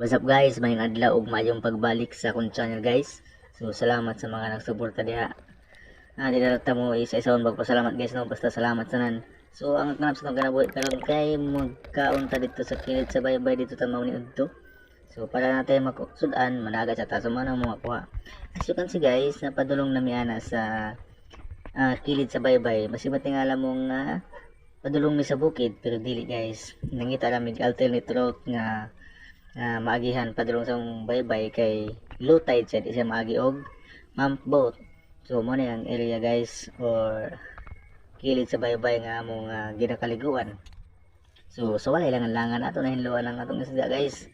What's up guys, may adlaw ug maayong pagbalik sa akong channel guys. So salamat sa mga nagsuporta diha. Ah, di na ta mo isa isa magpasalamat guys no, basta salamat sanan. So ang kanap sa kanabuhi karon kay magkaon ta dito sa kilid sa baybay dito ta mao ni udto. So para natin makusudan, managa sa taso man ang mga kuha. As you can see guys, napadulong na miana sa ah, kilid sa baybay. Basi matingala mong nga padulong mi sa bukid pero dili guys. Nangita namin alternate route nga nga maagihan padulong sa baybay kay low tide siya di maagi og mount boat. So mo na yung area guys or kilid sa baybay nga among uh, ginakaliguan. So sa walay lang ang langan ato na hinluan ang atong isda guys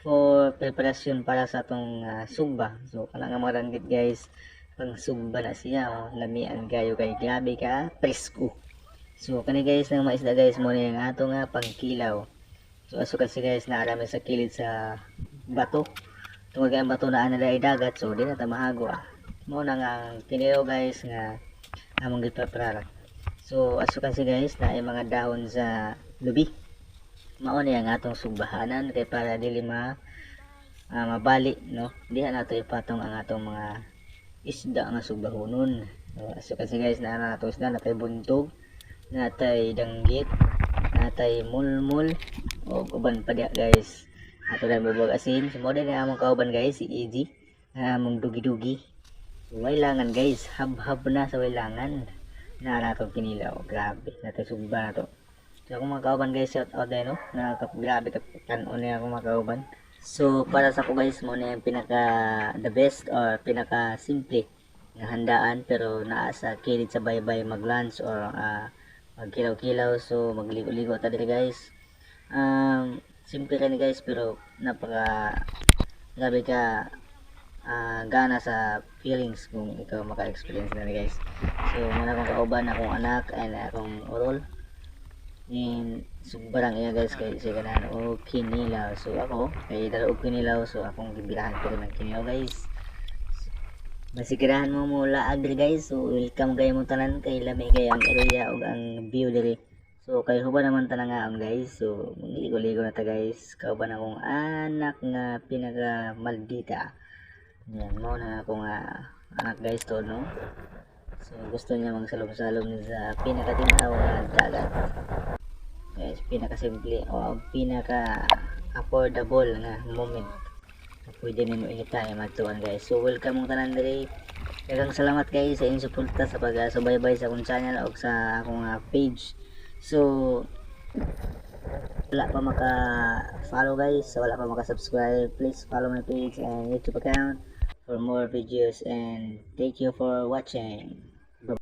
for preparation para sa atong uh, sugba. So kana nga mga ranggit guys pang sugba na siya oh. lamian kayo kay grabe ka presko. So kani guys nga maisda guys mo na yung ato nga pangkilaw. So aso kasi guys naarami sa kilid sa bato. Tungod ang bato na ana ay dagat so di na mahago ah. Mo na nga ang kinilaw guys nga among gipreparar. So aso kasi guys na ay mga dahon sa lubi. Mao na yung atong sugbahanan kay para dili ma ah, mabali no. Diha nato ipatong ang atong mga isda nga sugbahonon. So, aso kasi guys na nato isda natay buntog, natay danggit, natay mulmul o uban pa diha guys. Ato na bubog asin. So mo din na among kauban guys si EG. Among dugi-dugi. So, wailangan guys, hab-hab na sa wailangan. Na nato kinilaw. Grabe, nato sugba na to. So akong mga kauban guys, shout out din no. Na grabe ka kanon niya akong mga kauban. So para sa ko guys mo na yung pinaka the best or pinaka simple nga handaan pero naa sa kilid sa baybay mag-lunch or ah, magkilaw-kilaw so magligo-ligo ta diri guys. Um, simple ni guys pero napaka grabe ka ah, gana sa feelings kung ikaw maka-experience na guys. So muna akong kauban akong anak and akong urol. And sumbarang iya guys kay siya ganahan o kinilaw. So ako kay dala og kinilaw so akong gibilahan ko rin ng kinilaw guys. Masigirahan mo laag diri guys. So welcome kayo mo tanan kay lami kay ang area ug ang view diri. So kay huba naman tanan nga ang guys. So magligo-ligo na ta guys. Kauban akong anak nga pinaka maldita. Yan mo na akong ah, anak guys to no. So gusto niya magsalom-salom sa pinakatinaw nga dagat guys pinaka simple o pinaka affordable nga moment na pwede nimo anytime matuan guys so welcome mong tanan diri daghang salamat guys sa inyong suporta sa pag-subaybay sa akong channel o sa akong ah, page so wala pa maka follow guys. So wala pa maka subscribe please follow my page and youtube account for more videos. And thank you for watching